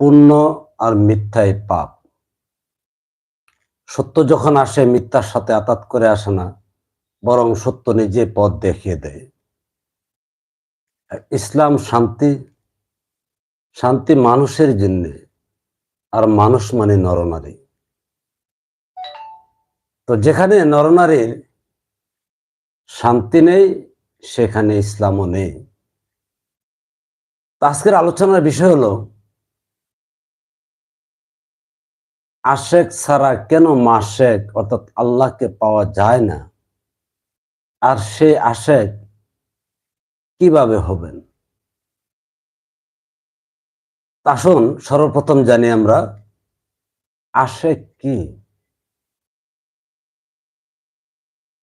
পূর্ণ আর মিথ্যাই পাপ। সত্য যখন আসে, মিথ্যার সাথে আতাত করে আসে না, বরং সত্য নিজে পথ দেখিয়ে দেয়। ইসলাম শান্তি শান্তি মানুষের জন্য আর মানুষ মানে নরনারী। তো যেখানে নরনারীর শান্তি নেই, সেখানে ইসলামও নেই। তো আজকের আলোচনার বিষয় হলো, আশেক ছাড়া কেন মাসেক অর্থাৎ আল্লাহকে পাওয়া যায় না? আর সেই আশেক কীভাবে হবেন? আসুন সর্বপ্রথম জানি আমরা, আশেক কি?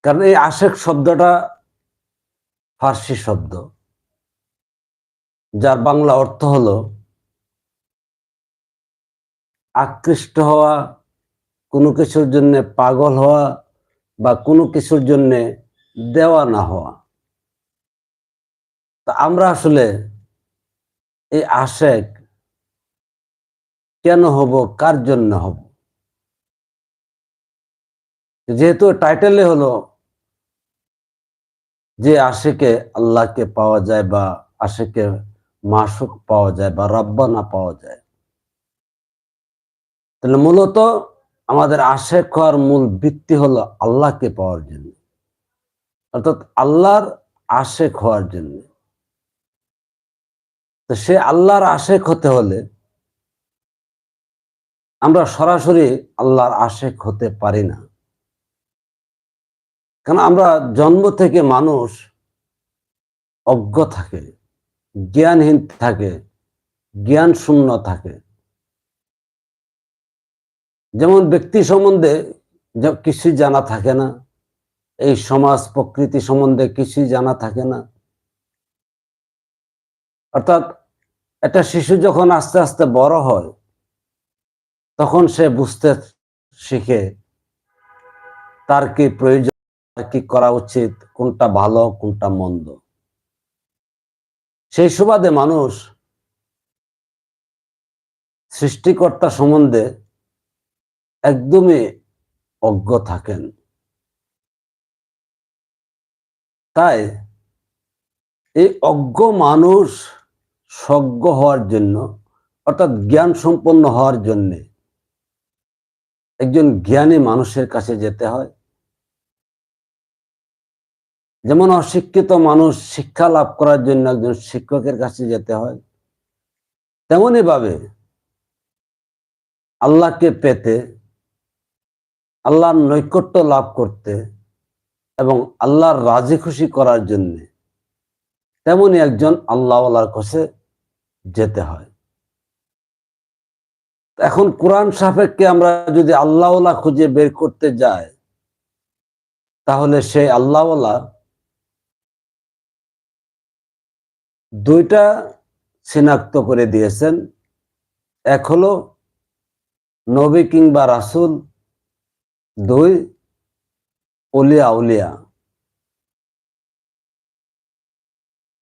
কারণ এই আশেক শব্দটা ফার্সি শব্দ। যার বাংলা অর্থ হলো আকৃষ্ট হওয়া, কোনো কিছুর জন্য পাগল হওয়া বা কোনো কিছুর জন্য দেওয়া না হওয়া। তা আমরা আসলে এই আশেক কেন হব, কার জন্য হব? যেহেতু টাইটেলে হলো যে আশেকে আল্লাহকে পাওয়া যায় বা আশেকে মাসুক পাওয়া যায় বা রব্বানা পাওয়া যায়। তাহলে মূলত আমাদের আশেক হওয়ার মূল ভিত্তি হলো আল্লাহকে পাওয়ার জন্য। অর্থাৎ আল্লাহর আশেক হওয়ার জন্য। তো সে আল্লাহর আশেক হতে হলে আমরা সরাসরি আল্লাহর আশেক হতে পারি না। কারণ আমরা জন্ম থেকে মানুষ অজ্ঞ থাকে। জ্ঞানহীন থাকে জ্ঞান শূন্য থাকে। যেমন ব্যক্তি সম্বন্ধে কিছুই জানা থাকে না, এই সমাজ প্রকৃতি সম্বন্ধে কিছুই জানা থাকে না। অর্থাৎ একটা শিশু যখন আস্তে আস্তে বড় হয়, তখন সে বুঝতে শিখে তার কি প্রয়োজন কি করা উচিত, কোনটা ভালো, কোনটা মন্দ। সেই সুবাদে মানুষ সৃষ্টিকর্তা সম্বন্ধে একদমই অজ্ঞ থাকেন। তাই এই অজ্ঞ মানুষ সজ্ঞ হওয়ার জন্য, অর্থাৎ জ্ঞান সম্পন্ন হওয়ার জন্যে একজন জ্ঞানী মানুষের কাছে যেতে হয়। যেমন অশিক্ষিত মানুষ শিক্ষা লাভ করার জন্য একজন শিক্ষকের কাছে যেতে হয় তেমনই ভাবে আল্লাহকে পেতে, আল্লাহর নৈকট্য লাভ করতে এবং আল্লাহর রাজি খুশি করার জন্য তেমনই একজন আল্লাহওয়ালার কাছে যেতে হয়। এখন কোরআন সাপেক্ষে আমরা যদি আল্লাহওয়ালা খুঁজে বের করতে যাই, তাহলে সেই আল্লাহওয়ালা দুইটা শনাক্ত করে দিয়েছেন। এক হলো নবী কিংবা রাসুল, দুই অলিয়া উলিয়া।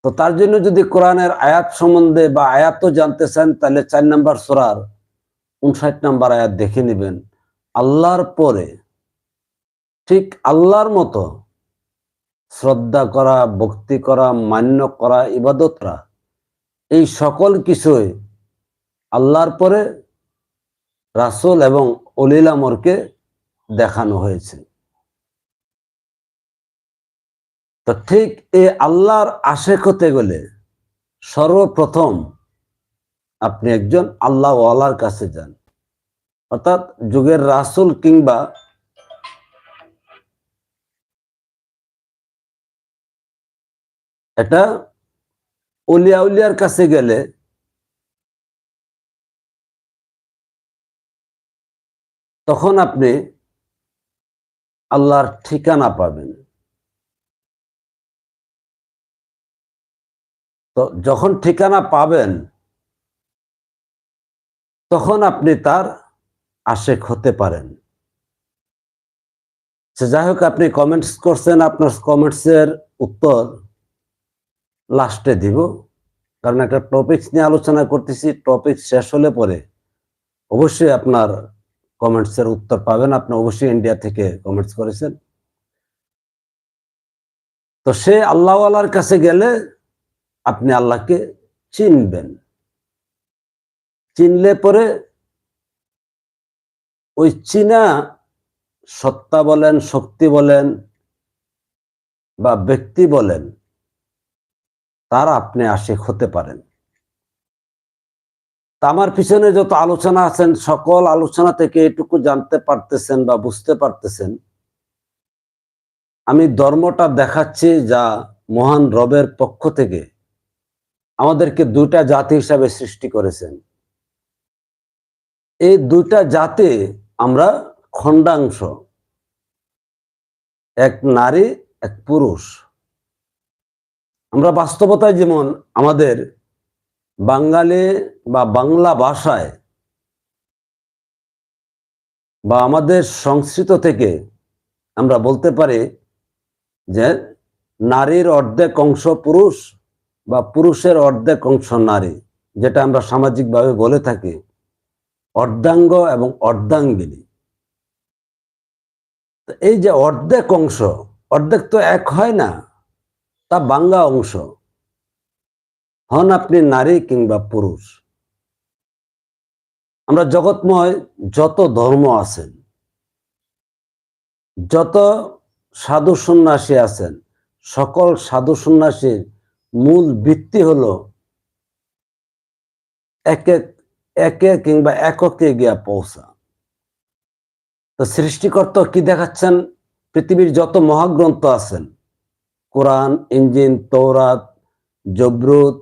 তো তার জন্য যদি কোরআনের আয়াত সম্বন্ধে বা আয়াত জানতে চান, তাহলে চার নম্বর সোরার উনষাট নম্বর আয়াত দেখে নেবেন। আল্লাহর পরে, ঠিক আল্লাহর মতো শ্রদ্ধা করা, ভক্তি করা, মান্য করা ইবাদতরা এই সকল কিছুই আল্লাহর পরে রাসুল এবং অলিলামরকে দেখানো হয়েছে। তো ঠিক এই আল্লাহর আশেক হতে গেলে সর্বপ্রথম আপনি একজন আল্লাহ ওয়ালার কাছে যান। অর্থাৎ যুগের রাসুল কিংবা এটা উলিয়া উলিয়ার কাছে গেলে তখন আপনি আল্লাহর ঠিকানা পাবেন। তো যখন ঠিকানা পাবেন, তখন আপনি তার আশেক হতে পারেন। সে যাই হোক, আপনি কমেন্টস করছেন, আপনার কমেন্টসের উত্তর লাস্টে দিব। কারণ একটা টপিকস নিয়ে আলোচনা করতেছি টপিক শেষ হলে পরে অবশ্যই আপনার কমেন্টস এর উত্তর পাবেন। আপনি অবশ্যই ইন্ডিয়া থেকে কমেন্টস করেছেন। তো সে আল্লাহওয়ালার কাছে গেলে আপনি আল্লাহকে চিনবেন। চিনলে পরে ওই চীনা সত্তা বলেন, শক্তি বলেন বা ব্যক্তি বলেন তার আপনি আশিক হতে পারেন। আমার পিছনে যত আলোচনা আছেন, সকল আলোচনা থেকে এটুকু জানতে পারতেছেন বা বুঝতে পারতেছেন, আমি ধর্মটা দেখাচ্ছি যা মহান রবের পক্ষ থেকে আমাদেরকে দুইটা জাতি হিসাবে সৃষ্টি করেছেন। এই দুইটা জাতি আমরা খণ্ডাংশ, এক নারী, এক পুরুষ। আমরা বাস্তবতায় যেমন আমাদের বাঙালি বা বাংলা ভাষায় বা আমাদের সংস্কৃত থেকে আমরা বলতে পারি যে নারীর অর্ধেক অংশ পুরুষ বা পুরুষের অর্ধেক অংশ নারী, যেটা আমরা সামাজিকভাবে বলে থাকি। অর্ধাঙ্গ এবং অর্ধাঙ্গিনী। এই যে অর্ধেক অংশ, অর্ধেক তো এক হয় না। তা বাঙ্গা অংশ। হন আপনি নারী কিংবা পুরুষ। আমরা জগৎময় যত ধর্ম আছেন, যত সাধু সন্ন্যাসী আছেন, সকল সাধু সন্ন্যাসীর মূল ভিত্তি হলো একে একে কিংবা এককে গিয়া পৌঁছা। তো সৃষ্টিকর্তা কি দেখাচ্ছেন? পৃথিবীর যত মহাগ্রন্থ আছেন কোরআন ইঞ্জিন তৌরাত জবরুত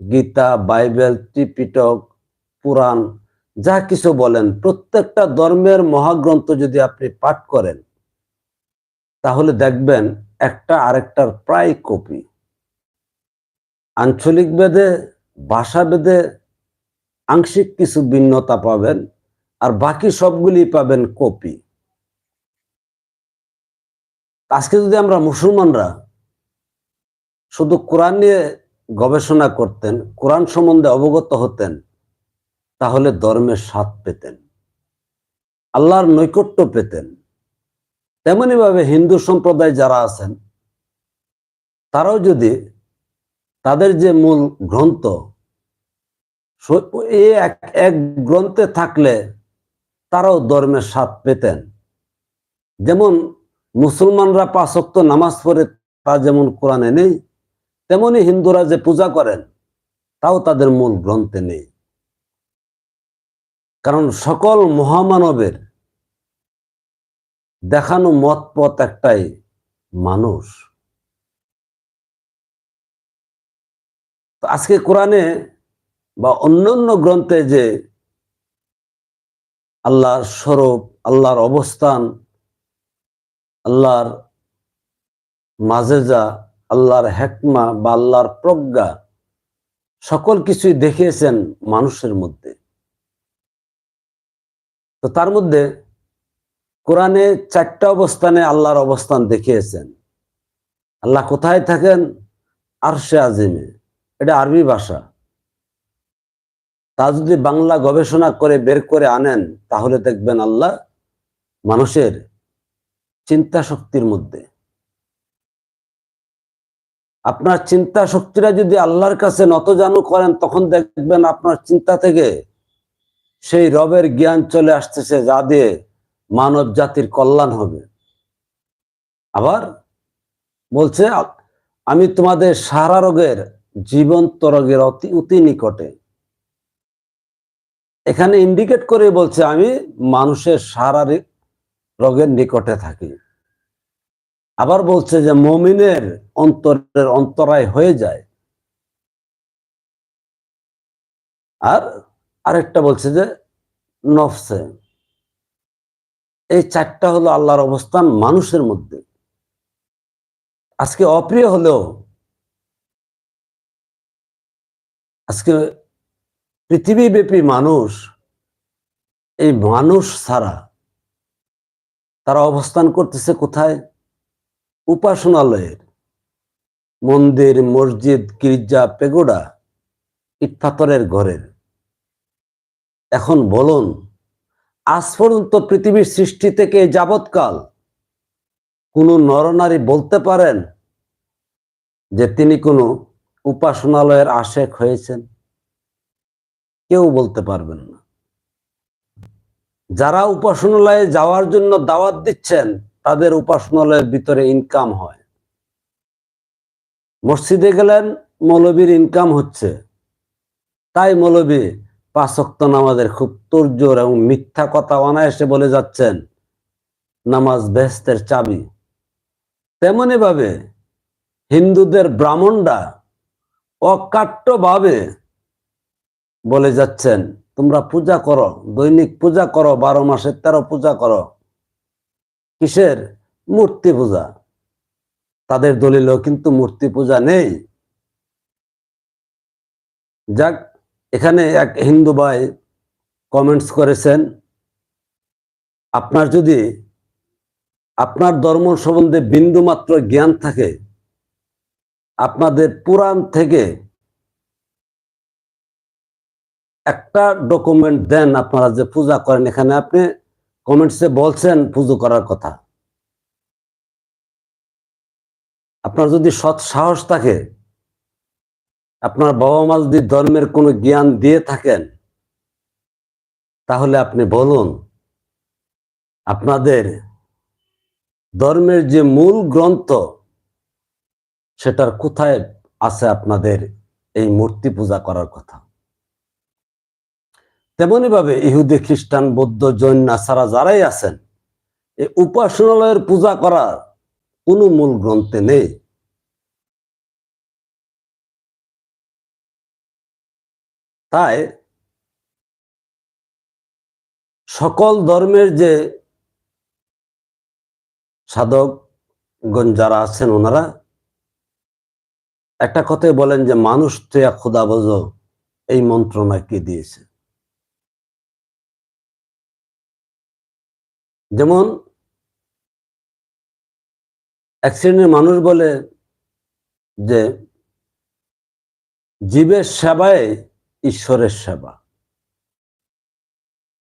গীতা, বাইবেল, ত্রিপিটক, পুরাণ, যা কিছু বলেন। প্রত্যেকটা ধর্মের মহাগ্রন্থ যদি আপনি পাঠ করেন, তাহলে দেখবেন একটা আরেকটার প্রায় কপি। আঞ্চলিক বেদে, ভাষা বেদে আংশিক কিছু ভিন্নতা পাবেন, আর বাকি সবগুলি পাবেন কপি। আজকে যদি আমরা মুসলমানরা শুধু কোরআন নিয়ে গবেষণা করতেন, কোরআন সম্বন্ধে অবগত হতেন, তাহলে ধর্মের স্বাদ পেতেন। আল্লাহর নৈকট্য পেতেন। তেমনি ভাবে হিন্দু সম্প্রদায় যারা আছেন, তারাও যদি তাদের যে মূল গ্রন্থ এই এক গ্রন্থে থাকলে তারাও ধর্মের স্বাদ পেতেন। যেমন মুসলমানরা পাঁচক্ত নামাজ পড়ে, তা যেমন কোরআনে নেই তেমনি হিন্দুরা যে পূজা করেন, তাও তাদের মূল গ্রন্থে নেই। কারণ সকল মহামানবের দেখানো মত পথ একটাই, মানুষ। আজকে কোরআনে বা অন্যান্য গ্রন্থে যে আল্লাহর স্বরূপ, আল্লাহর অবস্থান, আল্লাহর মাজেজা আল্লাহর হেকমা বা আল্লাহর প্রজ্ঞা সকল কিছুই দেখিয়েছেন মানুষের মধ্যে। তো তার মধ্যে কোরআনে চারটা অবস্থানে আল্লাহর অবস্থান দেখিয়েছেন। আল্লাহ কোথায় থাকেন? আরশে আজিমে। এটা আরবি ভাষা। তা যদি বাংলা গবেষণা করে বের করে আনেন, তাহলে দেখবেন আল্লাহ মানুষের চিন্তা শক্তির মধ্যে। আপনার চিন্তা শক্তিরা যদি আল্লাহর কাছে নতজানু করেন, তখন দেখবেন আপনার চিন্তা থেকে সেই রবের জ্ঞান চলে আসতেছে, যা দিয়ে মানব জাতির কল্যাণ হবে। আবার বলছে, আমি তোমাদের সারা রোগের জীবন্ত রোগের অতি অতি নিকটে। এখানে ইন্ডিকেট করে বলছে, আমি মানুষের শারীরিক রোগের নিকটে থাকি। আবার বলছে যে মমিনের অন্তরের অন্তরায় হয়ে যায়। আর আরেকটা বলছে যে নফসে। এই চারটা হলো আল্লাহর অবস্থান মানুষের মধ্যে। আজকে অপ্রিয় হলেও, আজকে পৃথিবীব্যাপী মানুষ, এই মানুষ ছাড়া তারা অবস্থান করতেছে কোথায়? উপাসনালয়ের মন্দির, মসজিদ, গির্জা, পেগোডা ইট পাথরের ঘরের। এখন বলুন, আজ পর্যন্ত পৃথিবীর সৃষ্টি থেকে যাবৎকাল কোন নরনারী বলতে পারেন যে তিনি কোনো উপাসনালয়ের আশেক হয়েছেন? কেউ বলতে পারবেন না। যারা উপাসনালয়ে যাওয়ার জন্য দাওয়াত দিচ্ছেন তাদের উপাসনালয়ের ভিতরে ইনকাম হয়। মসজিদে গেলেন, মৌলবীর ইনকাম হচ্ছে। তাই মৌলবী পাঁচক্ত নামাজের খুব তোরজোর এবং মিথ্যা কথা অনায়াসে বলে যাচ্ছেন, নামাজ বেহেস্তের চাবি। তেমনি ভাবে হিন্দুদের ব্রাহ্মণরা অকাট্যভাবে বলে যাচ্ছেন, তোমরা পূজা করো, দৈনিক পূজা করো, বারো মাসের তেরো পূজা করো। কিসের? মূর্তি পূজা। তাদের দলিলও কিন্তু মূর্তি পূজা নেই। যাক, এখানে এক হিন্দু ভাই কমেন্টস করেছেন, আপনার যদি আপনার ধর্ম সম্বন্ধে বিন্দু মাত্র জ্ঞান থাকে, আপনাদের পুরাণ থেকে একটা ডকুমেন্ট দেন আপনারা যে পূজা করেন এখানে আপনি। কমেন্টসে বলছেন পুজো করার কথা। আপনার যদি সৎ সাহস থাকে, আপনার বাবা মা যদি ধর্মের কোনো জ্ঞান দিয়ে থাকেন, তাহলে আপনি বলুন, আপনাদের ধর্মের যে মূল গ্রন্থ, সেটার কোথায় আছে আপনাদের এই মূর্তি পূজা করার কথা? তেমনি ভাবে ইহুদি, খ্রিস্টান, বৌদ্ধ, জৈন, নাসারা যারাই আছেন, এই উপাসনালয়ের পূজা করার কোনো মূল গ্রন্থে নেই। তাই সকল ধর্মের যে সাধকগণ যারা আছেন ওনারা, একটা কথাই বলেন যে, মানুষ তুয়া খুদা বোঝো, এই মন্ত্রণাকে দিয়েছে? যেমন এক শ্রেণির মানুষ বলে যে, জীবের সেবায় ঈশ্বরের সেবা।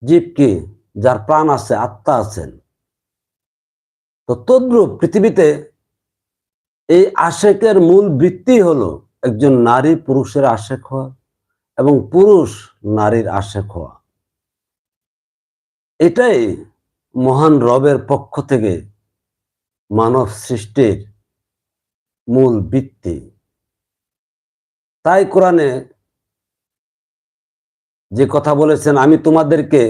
জীব কি? যার প্রাণ আছে, আত্মা আছেন। তো তদ্রুপ পৃথিবীতে এই আশেকের মূল বৃত্তি হলো একজন নারী পুরুষের আশেক হওয়া এবং পুরুষ নারীর আশেক হওয়া। এটাই মহান রবের পক্ষ থেকে মানব সৃষ্টির মূল বৃত্তি তাই কোরআনে যে কথা বলেছেন, আমি তোমাদেরকে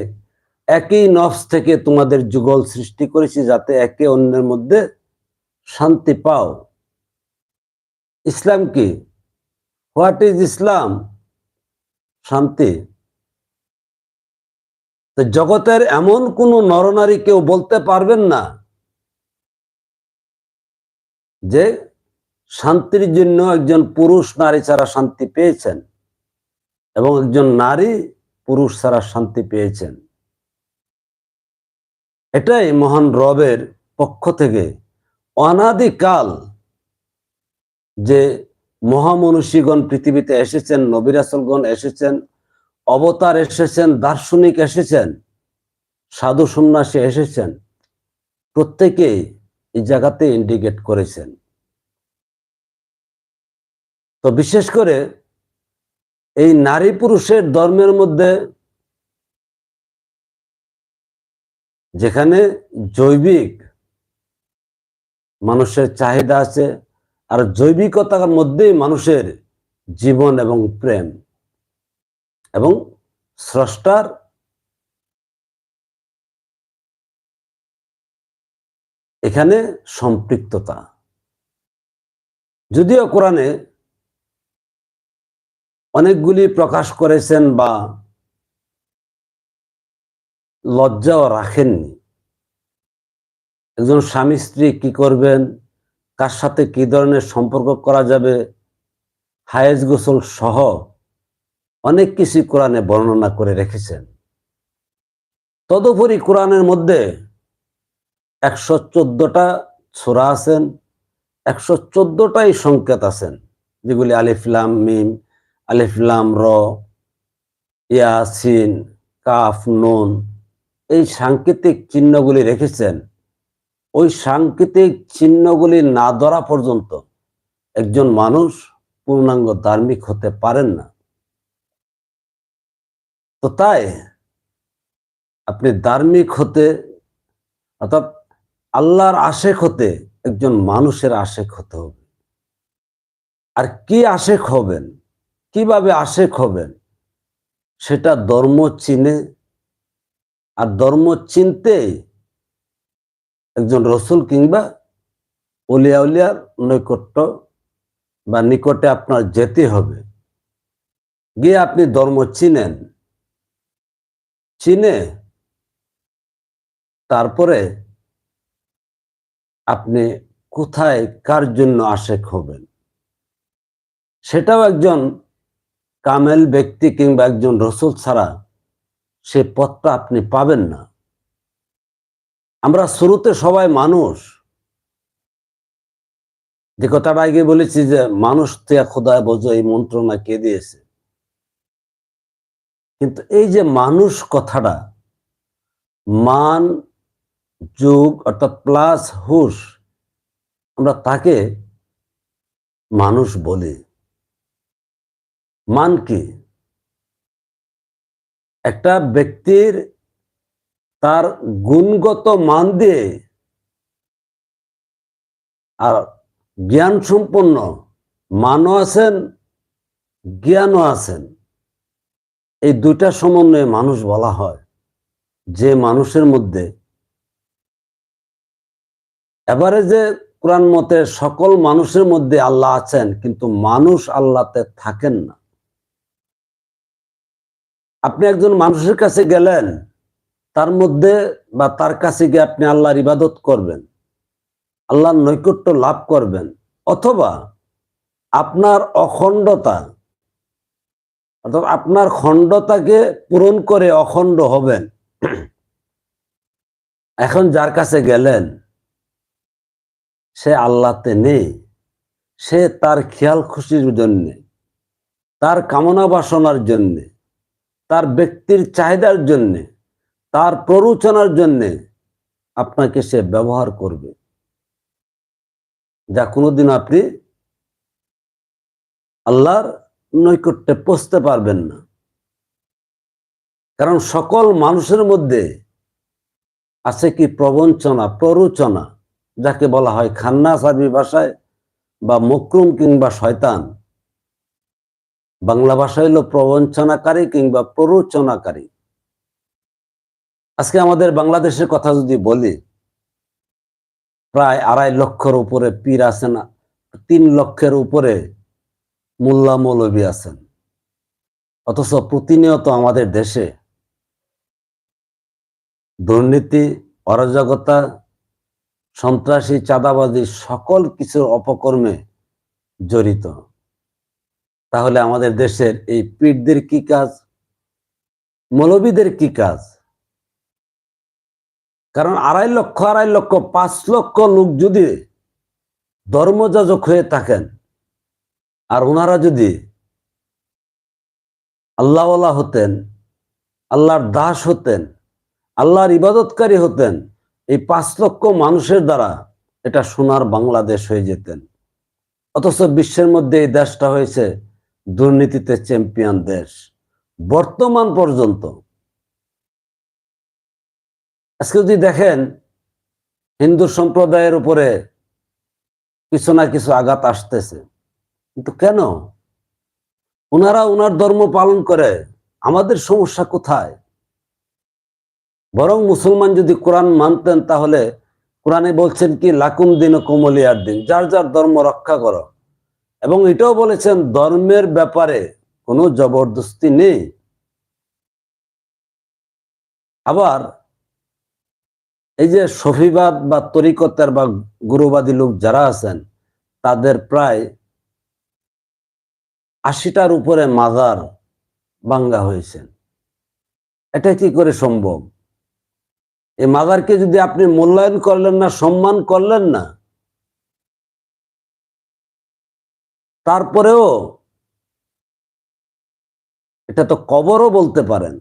একই নফস থেকে তোমাদের যুগল সৃষ্টি করেছি যাতে একে অন্যের মধ্যে শান্তি পাও। ইসলাম কি? What is Islam? শান্তি। তো জগতের এমন কোন নরনারী কেউ বলতে পারবেন না যে শান্তির জন্য একজন পুরুষ নারী ছাড়া শান্তি পেয়েছেন এবং একজন নারী পুরুষ ছাড়া শান্তি পেয়েছেন। এটাই মহান রবের পক্ষ থেকে অনাদিকাল যে মহামনুষীগণ পৃথিবীতে এসেছেন নবিরাসলগণ এসেছেন অবতার এসেছেন, দার্শনিক এসেছেন, সাধু সন্ন্যাসী এসেছেন প্রত্যেকেই এই জায়গাতে ইন্ডিকেট করেছেন। তো বিশেষ করে এই নারী পুরুষের ধর্মের মধ্যে যেখানে জৈবিক মানুষের চাহিদা আছে, আর জৈবিকতার মধ্যেই মানুষের জীবন এবং প্রেম। এবং স্রষ্টার এখানে সম্পৃক্ততা। যদিও কোরআনে অনেকগুলি প্রকাশ করেছেন বা লজ্জাও রাখেননি। একজন স্বামী স্ত্রী কি করবেন? কার সাথে কি ধরনের সম্পর্ক করা যাবে? হায়েজ গোসল সহ অনেক কিছু কোরআনে বর্ণনা করে রেখেছেন। তদুপরি কোরআনের মধ্যে একশো চোদ্দটা ছোরা আছেন, একশো চোদ্দটাই সংকেত আছেন, যেগুলি আলিফলাম মিম আলিফলাম র ইয়াসিন কাফ, নুন, এই সাংকেতিক চিহ্নগুলি রেখেছেন। ওই সাংকেতিক চিহ্নগুলি না ধরা পর্যন্ত একজন মানুষ পূর্ণাঙ্গ ধার্মিক হতে পারেন না। তো তাই আপনি ধার্মিক হতে অর্থাৎ আল্লাহর আশেক হতে একজন মানুষের আশেক হতে হবে। আর কি আশেক হবেন? কীভাবে আশেক হবেন? সেটা ধর্ম চিনে। আর ধর্ম চিনতে একজন রসুল কিংবা উলিয়া উলিয়ার নৈকট্য বা নিকটে আপনার যেতে হবে। গিয়ে আপনি ধর্ম চিনেন। চিনে তারপরে আপনি কোথায় কার জন্য আশেক হবেন? সেটাও একজন কামেল ব্যক্তি কিংবা একজন রসুল ছাড়া সে পথটা আপনি পাবেন না। আমরা শুরুতে সবাই মানুষ। যে কথাটা আগে বলেছি যে, মানুষ তিয়া খোদায় বোঝো এই মন্ত্রণা কে দিয়েছে? কিন্তু এই যে মানুষ কথাটা, মান, যুগ অর্থাৎ প্লাস হুশ, আমরা তাকে মানুষ বলি। মান কি? একটা ব্যক্তির তার গুণগত মান দিয়ে আর জ্ঞান সম্পন্ন মানও আছেন, জ্ঞানও আছেন। এই দুইটা সমন্বয়ে মানুষ বলা হয়। যে মানুষের মধ্যে এবারে যে কোরআন মতে সকল মানুষের মধ্যে আল্লাহ আছেন, কিন্তু মানুষ আল্লাহতে থাকেন না। আপনি একজন মানুষের কাছে গেলেন, তার মধ্যে বা তার কাছে গিয়ে আপনি আল্লাহর ইবাদত করবেন, আল্লাহর নৈকট্য লাভ করবেন, অথবা আপনার অখণ্ডতা অর্থাৎ আপনার খণ্ডতাকে পূরণ করে অখণ্ড হবেন। এখন যার কাছে গেলেন, সে আল্লাহতে নেই, সে তার খেয়াল খুশির জন্যে, তার কামনা বাসনার জন্যে, তার ব্যক্তির চাহিদার জন্যে, তার প্ররোচনার জন্যে আপনাকে সে ব্যবহার করবে। যা কোনোদিন আপনি আল্লাহর নৈকট্যে পৌঁছতে পারবেন না। কারণ সকল মানুষের মধ্যে আছে কি প্রবঞ্চনা, প্ররোচনা, যাকে বলা হয় খান্নাস আরবি ভাষায় বা মকরুম কিংবা শয়তান। বাংলা ভাষা হলো প্রবঞ্চনাকারী কিংবা প্ররোচনাকারী। আজকে আমাদের বাংলাদেশের কথা যদি বলি, প্রায় আড়াই লক্ষর উপরে পীর আছেন, তিন লক্ষের উপরে মোল্লা মৌলবী আছেন। অথচ প্রতিনিয়ত আমাদের দেশে দুর্নীতি, অরাজকতা, সন্ত্রাসী, চাঁদাবাজি সকল কিছুর অপকর্মে জড়িত। তাহলে আমাদের দেশের এই পীরদের কি কাজ? মৌলবীদের কি কাজ? কারণ আড়াই লক্ষ আড়াই লক্ষ, পাঁচ লক্ষ লোক যদি ধর্মযাজক হয়ে থাকেন আর ওনারা যদি আল্লাহওয়ালা হতেন, আল্লাহর দাস হতেন, আল্লাহর ইবাদতকারী হতেন, এই পাঁচ লক্ষ মানুষের দ্বারা এটা সোনার বাংলাদেশ হয়ে যেতেন। অথচ বিশ্বের মধ্যে এই দেশটা হয়েছে দুর্নীতিতে চ্যাম্পিয়ন দেশ। বর্তমান পর্যন্ত। আজকে যদি দেখেন, হিন্দু সম্প্রদায়ের উপরে কিছু না কিছু আঘাত আসতেছে। কিন্তু কেন? ওনারা ওনার ধর্ম পালন করে, আমাদের সমস্যা কোথায়? বরং মুসলমান যদি কোরআন মানতেন তাহলে কোরআনে বলছেন কি, লাকুম দিন কোমলিয়ার দিন যার যার ধর্ম রক্ষা করো। এবং এটাও বলেছেন, ধর্মের ব্যাপারে কোনো জবরদস্তি নেই। আবার এই যে সফিবাদ বা তরিকতার বা গুরুবাদী লোক যারা আছেন, তাদের প্রায় আশিটার উপরে মাজার বাঙ্গা হয়েছেন এটা কি করে সম্ভব? এই মাজারকে যদি আপনি মূল্যায়ন করলেন না, সম্মান করলেন না, তারপরেও এটা তো কবরও বলতে পারেন।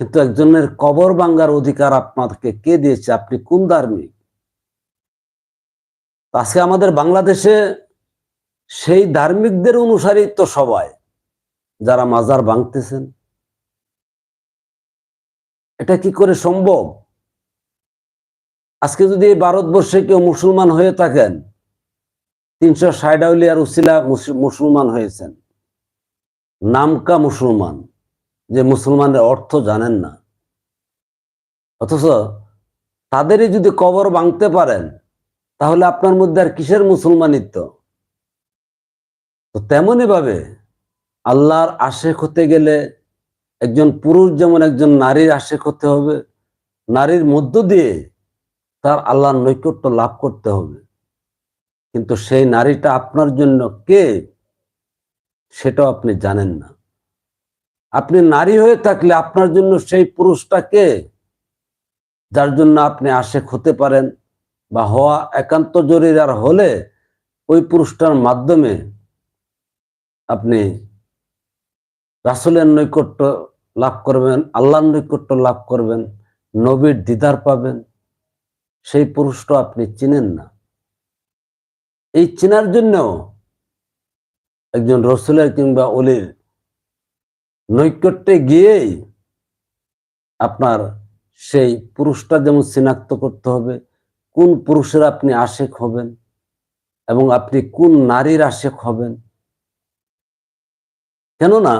কিন্তু একজনের কবর ভাঙ্গার অধিকার আপনাকে কে দিয়েছে? আপনি কোন ধার্মিক? আজকে আমাদের বাংলাদেশে সেই ধার্মিকদের অনুসারী তো সবাই, যারা মাজার ভাঙতেছেন। এটা কি করে সম্ভব? আজকে যদি এই ভারতবর্ষে কেউ মুসলমান হয়ে থাকেন, তিনশো ষাট আউলিয়ার উসিলা মুসলমান হয়েছেন। নামকা মুসলমান, যে মুসলমানের অর্থ জানেন না। অথচ তাদেরই যদি কবর ভাঙতে পারেন, তাহলে আপনার মধ্যে আর কিসের মুসলমানিত্ব? তো তেমনই ভাবে আল্লাহর আশেক হতে গেলে একজন পুরুষ যেমন একজন নারীর আশেক হতে হবে, নারীর মধ্য দিয়ে তার আল্লাহর নৈকট্য লাভ করতে হবে। কিন্তু সেই নারীটা আপনার জন্য কে সেটাও আপনি জানেন না। আপনি নারী হয়ে থাকলে আপনার জন্য সেই পুরুষটা কে? যার জন্য আপনি আশেক হতে পারেন বা হওয়া একান্ত জরুরি। আর হলে ওই পুরুষটার মাধ্যমে আপনি রাসুলের নৈকট্য লাভ করবেন, আল্লাহর নৈকট্য লাভ করবেন, নবীর দিদার পাবেন। সেই পুরুষটা আপনি চিনেন না। এই চেনার জন্য একজন রসুলের কিংবা অলির নৈকট্যে গিয়েই আপনার সেই পুরুষটা যেমন চিনাক্ত করতে হবে, কোন পুরুষের আপনি আশেক হবেন এবং আপনি কোন নারীর আশেক হবেন কেননা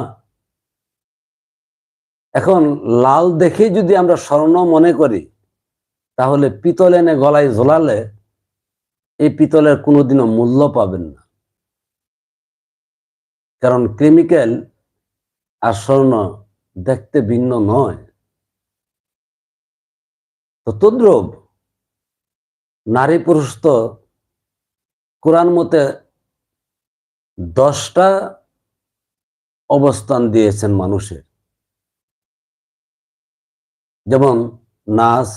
এখন লাল দেখে যদি আমরা স্বর্ণ মনে করি, তাহলে পিতল এনে গলায় ঝোলালে এই পিতলের কোনোদিনও মূল্য পাবেন না। কারণ কেমিক্যাল আর স্বর্ণ দেখতে ভিন্ন নয়। তো তদ্রুপ নারী পুরুষ তো কোরআন মতে দশটা অবস্থান দিয়েছেন মানুষের যেমন নাস,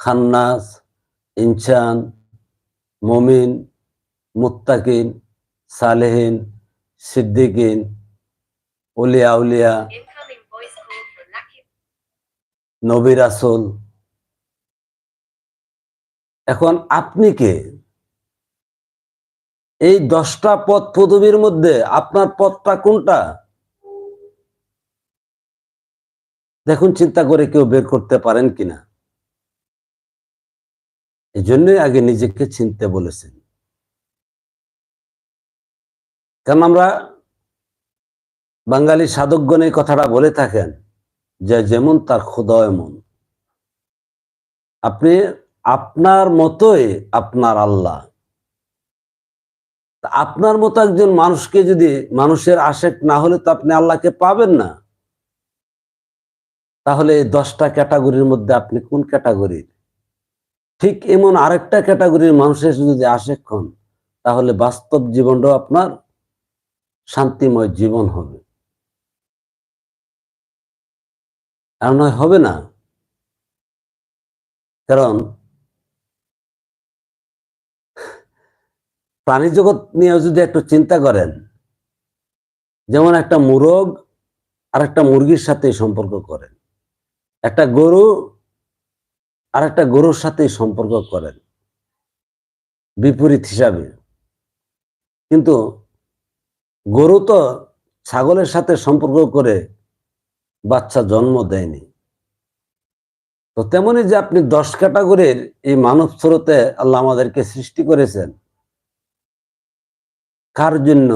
খান্নাস, ইনসান, মমিন, মুত্তাকিন, সালেহিন, সিদ্দিকিন, উলিয়া উলিয়া Incoming voice call from Nakib. নবী রাসুল এখন আপনি কে এই দশটা পথ পদবীর মধ্যে আপনার পথটা কোনটা? দেখুন, চিন্তা করে কেউ বের করতে পারেন কিনা। এই জন্যই আগে নিজেকে চিনতে বলেছেন। কারণ আমরা বাঙালি সাধকগণ এই কথাটা বলে থাকেন যে, যেমন তার খোদা এমন। আপনি আপনার মতোই আপনার আল্লাহ। আপনার মতো একজন মানুষকে যদি মানুষের আশেক না হলে তো আপনি আল্লাহকে পাবেন না। তাহলে দশটা ক্যাটাগরির মধ্যে আপনি কোন ক্যাটাগরির? ঠিক এমন আরেকটা ক্যাটাগরির মানুষের যদি আশেক হন, তাহলে বাস্তব জীবনটাও আপনার শান্তিময় জীবন হবে। নয়, হবে না। কারণ প্রাণী জগৎ নিয়ে যদি একটু চিন্তা করেন, যেমন একটা মুরগ আর একটা মুরগির সাথে সম্পর্ক করেন। একটা গরু আর একটা গরুর সাথে সম্পর্ক করেন। বিপরীত হিসাবে। কিন্তু গরু তো ছাগলের সাথে সম্পর্ক করে বাচ্চা জন্ম দেয়নি। তো তেমনি যে আপনি দশ ক্যাটাগরির এই মানব স্রোতে আল্লাহ আমাদেরকে সৃষ্টি করেছেন কার জন্য?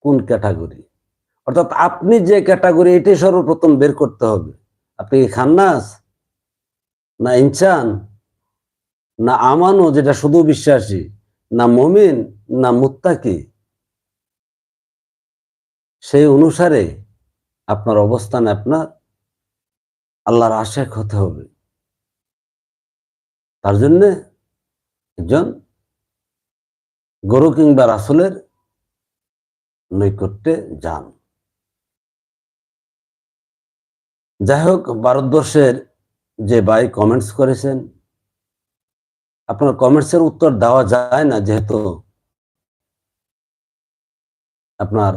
কোন ক্যাটাগরি? অর্থাৎ আপনি যে ক্যাটাগরি, এটাই সর্বপ্রথম বের করতে হবে। আপনি কি খান্নাস? না ইনসান? না আমানো, যেটা শুধু বিশ্বাসী? না মমিন? না মুত্তাকি? সেই অনুসারে আপনার অবস্থান আপনার আল্লাহর আশেক হতে হবে। তার জন্য একজন গরু কিংবা রাসুলের নৈকট্যে যান। যাই হোক, ভারতবর্ষের যে ভাই কমেন্টস করেছেন, আপনার কমেন্টসের উত্তর দেওয়া যায় না যেহেতু আপনার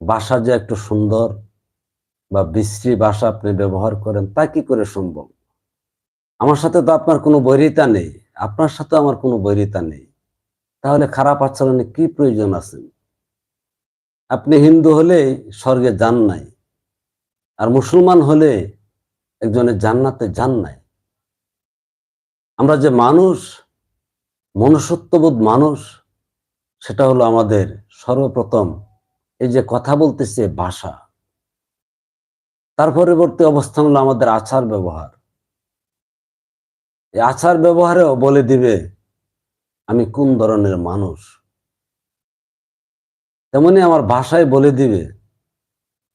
ভাষা যে একটু সুন্দর বা বিশ্রী ভাষা আপনি ব্যবহার করেন, তা কি করে সম্ভব? আমার সাথে তো আপনার কোনো বৈরিতা নেই। আপনার সাথে আমার কোনো বৈরিতা নেই। তাহলে খারাপ আচরণে কি প্রয়োজন আছে? আপনি হিন্দু হলে স্বর্গে যান নাই। আর মুসলমান হলে একজনের জান্নাতে যান নাই। আমরা যে মানুষ, মনুষ্যত্ববোধ মানুষ, সেটা হলো আমাদের সর্বপ্রথম এই যে কথা বলতেছে ভাষা। তার পরবর্তী অবস্থান হলো আমাদের আচার ব্যবহার এই আচার ব্যবহারেও বলে দিবে আমি কোন ধরনের মানুষ? তেমনি আমার ভাষায় বলে দিবে,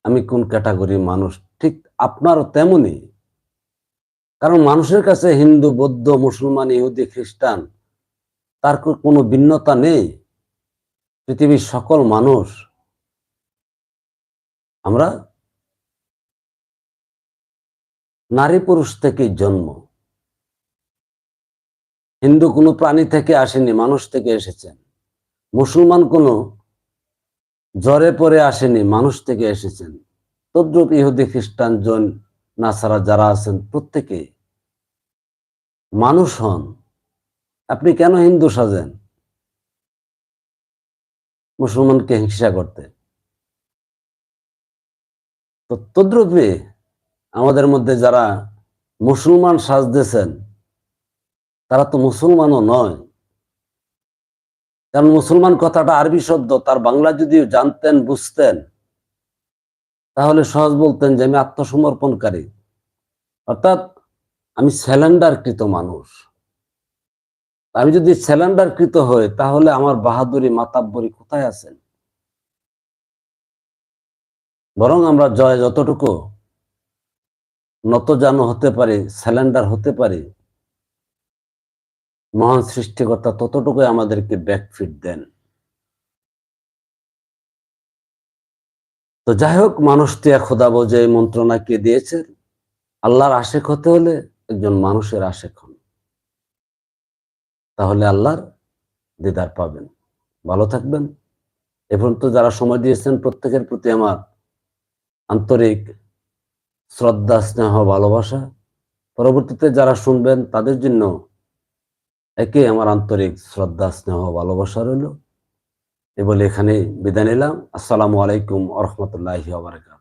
আমি কোন ক্যাটাগরির মানুষ? ঠিক আপনারও তেমনি। কারণ মানুষের কাছে হিন্দু, বৌদ্ধ, মুসলমান, ইহুদি, খ্রিস্টান, তার কোনো ভিন্নতা নেই। পৃথিবীর সকল মানুষ আমরা নারী পুরুষ থেকে জন্ম। হিন্দু কোনো প্রাণী থেকে আসেনি, মানুষ থেকে এসেছেন। মুসলমান কোনো জ্বরে পরে আসেনি, মানুষ থেকে এসেছেন। তদ্রুপ ইহুদি, খ্রিস্টান, জন, নাসারা যারা আছেন, প্রত্যেকে মানুষ হন। আপনি কেন হিন্দু সাজেন? মুসলমানকে হিংসা করতে। তো তদ্রূপে আমাদের মধ্যে যারা মুসলমান সাজতেছেন তারা তো মুসলমানও নয়। কারণ মুসলমান কথাটা আরবি শব্দ, তার বাংলা যদি জানতেন, বুঝতেন, তাহলে সহজ বলতেন যে আমি আত্মসমর্পণকারী। অর্থাৎ আমি স্যালেন্ডারকৃত মানুষ। আমি যদি স্যালেন্ডারকৃত হই, তাহলে আমার বাহাদুরি, মাতাব্বরি কোথায় আছেন বরং আমরা জয় যতটুকু নতজানু হতে পারি, স্যালেন্ডার হতে পারি মহান সৃষ্টিকর্তা ততটুকুই আমাদেরকে ব্যাকফিট দেন। তো যাই হোক মানুষটি খোদা বোঝে এই মন্ত্রণা কে দিয়েছেন আল্লাহর আশেক হতে হলে একজন মানুষের আশেক হন। তাহলে আল্লাহর দিদার পাবেন। ভালো থাকবেন। এ পর্যন্ত যারা সময় দিয়েছেন, প্রত্যেকের প্রতি আমার আন্তরিক শ্রদ্ধা, স্নেহ, ভালোবাসা। পরবর্তীতে যারা শুনবেন, তাদের জন্য একে আমার আন্তরিক শ্রদ্ধা, স্নেহ, ভালোবাসা রইল। এ বলে এখানে বিদায় নিলাম। আসসালামু আলাইকুম আ রহমতুল্লাহি আবরাকাত